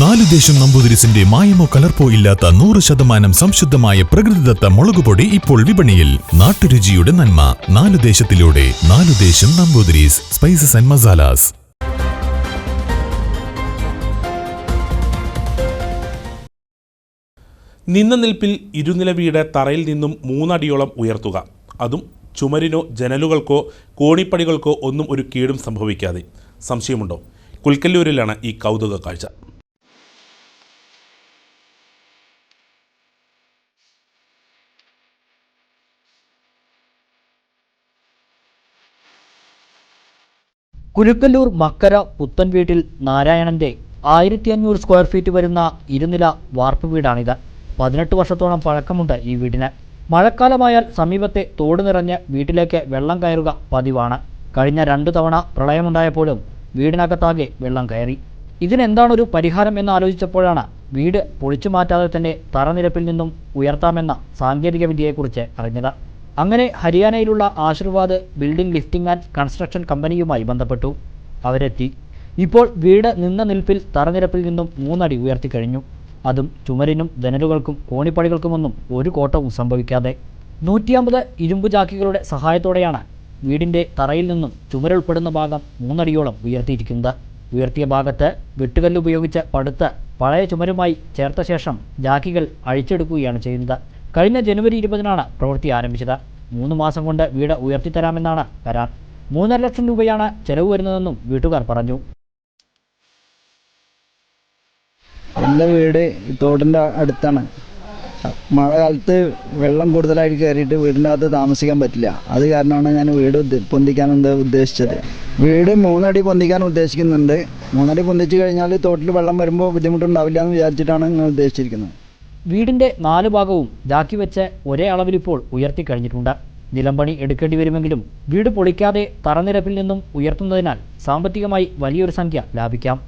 നാല് ദേശം നമ്പൂതിരിസിന്റെ മായമോ കലർപ്പോ ഇല്ലാത്ത നൂറ് ശതമാനം സംശുദ്ധമായ പ്രകൃതിദത്ത മുളകുപൊടി ഇപ്പോൾ വിപണിയിൽ. നാട്ടുരുചിയുടെ നന്മ. നാലു ദേശത്തിലൂടെ നാലു ദേശം നമ്പൂതിരീസ്. സ്പൈസസ് ആൻഡ് മസാലാസ് നിന്ന നിൽപ്പിൽ ഇരുനില വീട് തറയിൽ നിന്നും മൂന്നടിയോളം ഉയർത്തുക. അതും ചുമരിനോ ജനലുകൾക്കോ കോണിപ്പടികൾക്കോ ഒന്നും ഒരു കീടും സംഭവിക്കാതെ. സംശയമുണ്ടോ? കുൽക്കല്ലൂരിലാണ് ഈ കൗതുക കാഴ്ച കുലുക്കല്ലൂർ മക്കര പുത്തൻ വീട്ടിൽ നാരായണന്റെ ആയിരത്തി അഞ്ഞൂറ് സ്ക്വയർ ഫീറ്റ് വരുന്ന ഇരുനില വാർപ്പ് വീടാണിത്. പതിനെട്ട് വർഷത്തോളം പഴക്കമുണ്ട് ഈ വീടിന്. മഴക്കാലമായാൽ സമീപത്തെ തോട് നിറഞ്ഞ് വീട്ടിലേക്ക് വെള്ളം കയറുക പതിവാണ്. കഴിഞ്ഞ രണ്ടു തവണ പ്രളയമുണ്ടായപ്പോഴും വീടിനകത്താകെ വെള്ളം കയറി. ഇതിനെന്താണൊരു പരിഹാരം എന്ന് ആലോചിച്ചപ്പോഴാണ് വീട് പൊളിച്ചു മാറ്റാതെ തന്നെ തറനിരപ്പിൽ നിന്നും ഉയർത്താമെന്ന സാങ്കേതിക വിദ്യയെക്കുറിച്ച് അറിഞ്ഞത്. അങ്ങനെ ഹരിയാനയിലുള്ള Ashirvad building lifting and construction കമ്പനിയുമായി ബന്ധപ്പെട്ടു. അവരെത്തി. ഇപ്പോൾ വീട് നിന്ന നിൽപ്പിൽ തറനിരപ്പിൽ നിന്നും മൂന്നടി ഉയർത്തി കഴിഞ്ഞു. അതും ചുമരിനും ജനലുകൾക്കും കോണിപ്പടികൾക്കുമൊന്നും ഒരു കോട്ടവും സംഭവിക്കാതെ. നൂറ്റിയമ്പത് ഇരുമ്പ് ചാക്കികളുടെ സഹായത്തോടെയാണ് വീടിന്റെ തറയിൽ നിന്നും ചുമരുൾപ്പെടുന്ന ഭാഗം മൂന്നടിയോളം ഉയർത്തിയിരിക്കുന്നത്. ഉയർത്തിയ ഭാഗത്ത് വെട്ടുകല്ലുപയോഗിച്ച് പടുത്ത് പഴയ ചുമരുമായി ചേർത്ത ശേഷം ജാക്കികൾ അഴിച്ചെടുക്കുകയാണ് ചെയ്യുന്നത്. കഴിഞ്ഞ ജനുവരി ഇരുപതിനാണ് പ്രവൃത്തി ആരംഭിച്ചത്. മൂന്ന് മാസം കൊണ്ട് വീട് ഉയർത്തിത്തരാമെന്നാണ് കരാർ. മൂന്നര ലക്ഷം രൂപയാണ് ചെലവ് വരുന്നതെന്നും വീട്ടുകാർ പറഞ്ഞു. എന്റെ വീട് തോടിന്റെ അടുത്താണ്. മഴക്കാലത്ത് വെള്ളം കൂടുതലായിട്ട് കയറിയിട്ട് വീടിന്റെ അകത്ത് താമസിക്കാൻ പറ്റില്ല. അത് കാരണമാണ് ഞാൻ വീട് പൊന്തിക്കാൻ ഉദ്ദേശിച്ചത്. വീട് മൂന്നടി പൊന്തിക്കാൻ ഉദ്ദേശിക്കുന്നുണ്ട്. മൂന്നടി പൊന്തിച്ച് കഴിഞ്ഞാൽ തോട്ടിൽ വെള്ളം വരുമ്പോൾ ബുദ്ധിമുട്ടുണ്ടാവില്ല എന്ന് വിചാരിച്ചിട്ടാണ് ഞാൻ ഉദ്ദേശിച്ചിരിക്കുന്നത്. വീടിന്റെ നാല് ഭാഗവും ജാക്കി വെച്ച് ഒരേ അളവിലിപ്പോൾ ഉയർത്തി കഴിഞ്ഞിട്ടുണ്ട്. നിലംപണി എടുക്കേണ്ടി വരുമെങ്കിലും വീട് പൊളിക്കാതെ തറനിരപ്പിൽ നിന്നും ഉയർത്തുന്നതിനാൽ സാമ്പത്തികമായി വലിയൊരു സംഖ്യ ലാഭിക്കാം.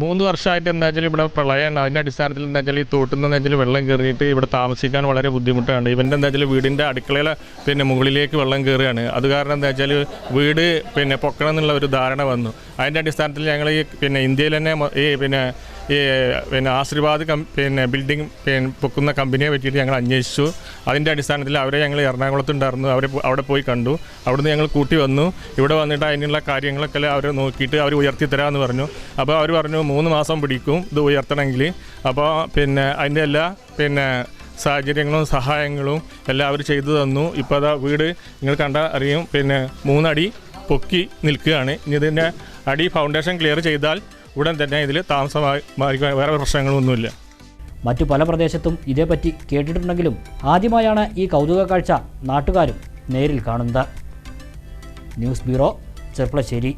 മൂന്ന് വർഷമായിട്ട് എന്താ വെച്ചാൽ ഇവിടെ പ്രളയമാണ്. അതിന്റെ അടിസ്ഥാനത്തിൽ എന്താ വെച്ചാൽ ഈ തോട്ടിൽ നിന്ന് വെച്ചാൽ വെള്ളം കയറിയിട്ട് ഇവിടെ താമസിക്കാൻ വളരെ ബുദ്ധിമുട്ടാണ്. ഇവന്റെ എന്താ വെച്ചാൽ വീടിന്റെ അടുക്കളയിലെ പിന്നെ മുകളിലേക്ക് വെള്ളം കയറുകയാണ്. അത് കാരണം എന്താ വെച്ചാൽ വീട് പിന്നെ പൊക്കണം എന്നുള്ള ഒരു ധാരണ വന്നു. അതിന്റെ അടിസ്ഥാനത്തിൽ ഞങ്ങൾ ഈ പിന്നെ ഇന്ത്യയിൽ തന്നെ ഈ പിന്നെ ഈ പിന്നെ ആശീർവാദ് കം പിന്നെ ബിൽഡിംഗ് പിന്നെ പൊക്കുന്ന കമ്പനിയെ പറ്റിയിട്ട് ഞങ്ങൾ അന്വേഷിച്ചു. അതിന്റെ അടിസ്ഥാനത്തിൽ അവരെ ഞങ്ങൾ എറണാകുളത്തുണ്ടായിരുന്നു അവരെ അവിടെ പോയി കണ്ടു. അവിടുന്ന് ഞങ്ങൾ കൂട്ടി വന്നു. ഇവിടെ വന്നിട്ട് അതിനുള്ള കാര്യങ്ങളൊക്കെ അവർ നോക്കിയിട്ട് അവർ ഉയർത്തി തരാമെന്ന് പറഞ്ഞു. അപ്പോൾ അവർ പറഞ്ഞു മൂന്ന് മാസം പിടിക്കും. ഇത് ഉയർത്തണമെങ്കിൽ. അപ്പോൾ പിന്നെ അതിന്റെ എല്ലാ പിന്നെ സാഹചര്യങ്ങളും സഹായങ്ങളും എല്ലാം അവർ ചെയ്തു തന്നു. ഇപ്പോൾ അതാ വീട് നിങ്ങൾ കണ്ടാൽ അറിയും. പിന്നെ മൂന്നടി പൊക്കി നിൽക്കുകയാണ്. ഇനി ഇതിന്റെ അടി ഫൗണ്ടേഷൻ ക്ലിയർ ചെയ്താൽ ഉടൻ തന്നെ ഇതിൽ താമസമായി വേറെ പ്രശ്നങ്ങളൊന്നുമില്ല. മറ്റു പല പ്രദേശത്തും ഇതേപ്പറ്റി കേട്ടിട്ടുണ്ടെങ്കിലും ആദ്യമായാണ് ഈ കൗതുക കാഴ്ച നാട്ടുകാരും നേരിൽ കാണുന്നത്. News bureau Cherpulassery.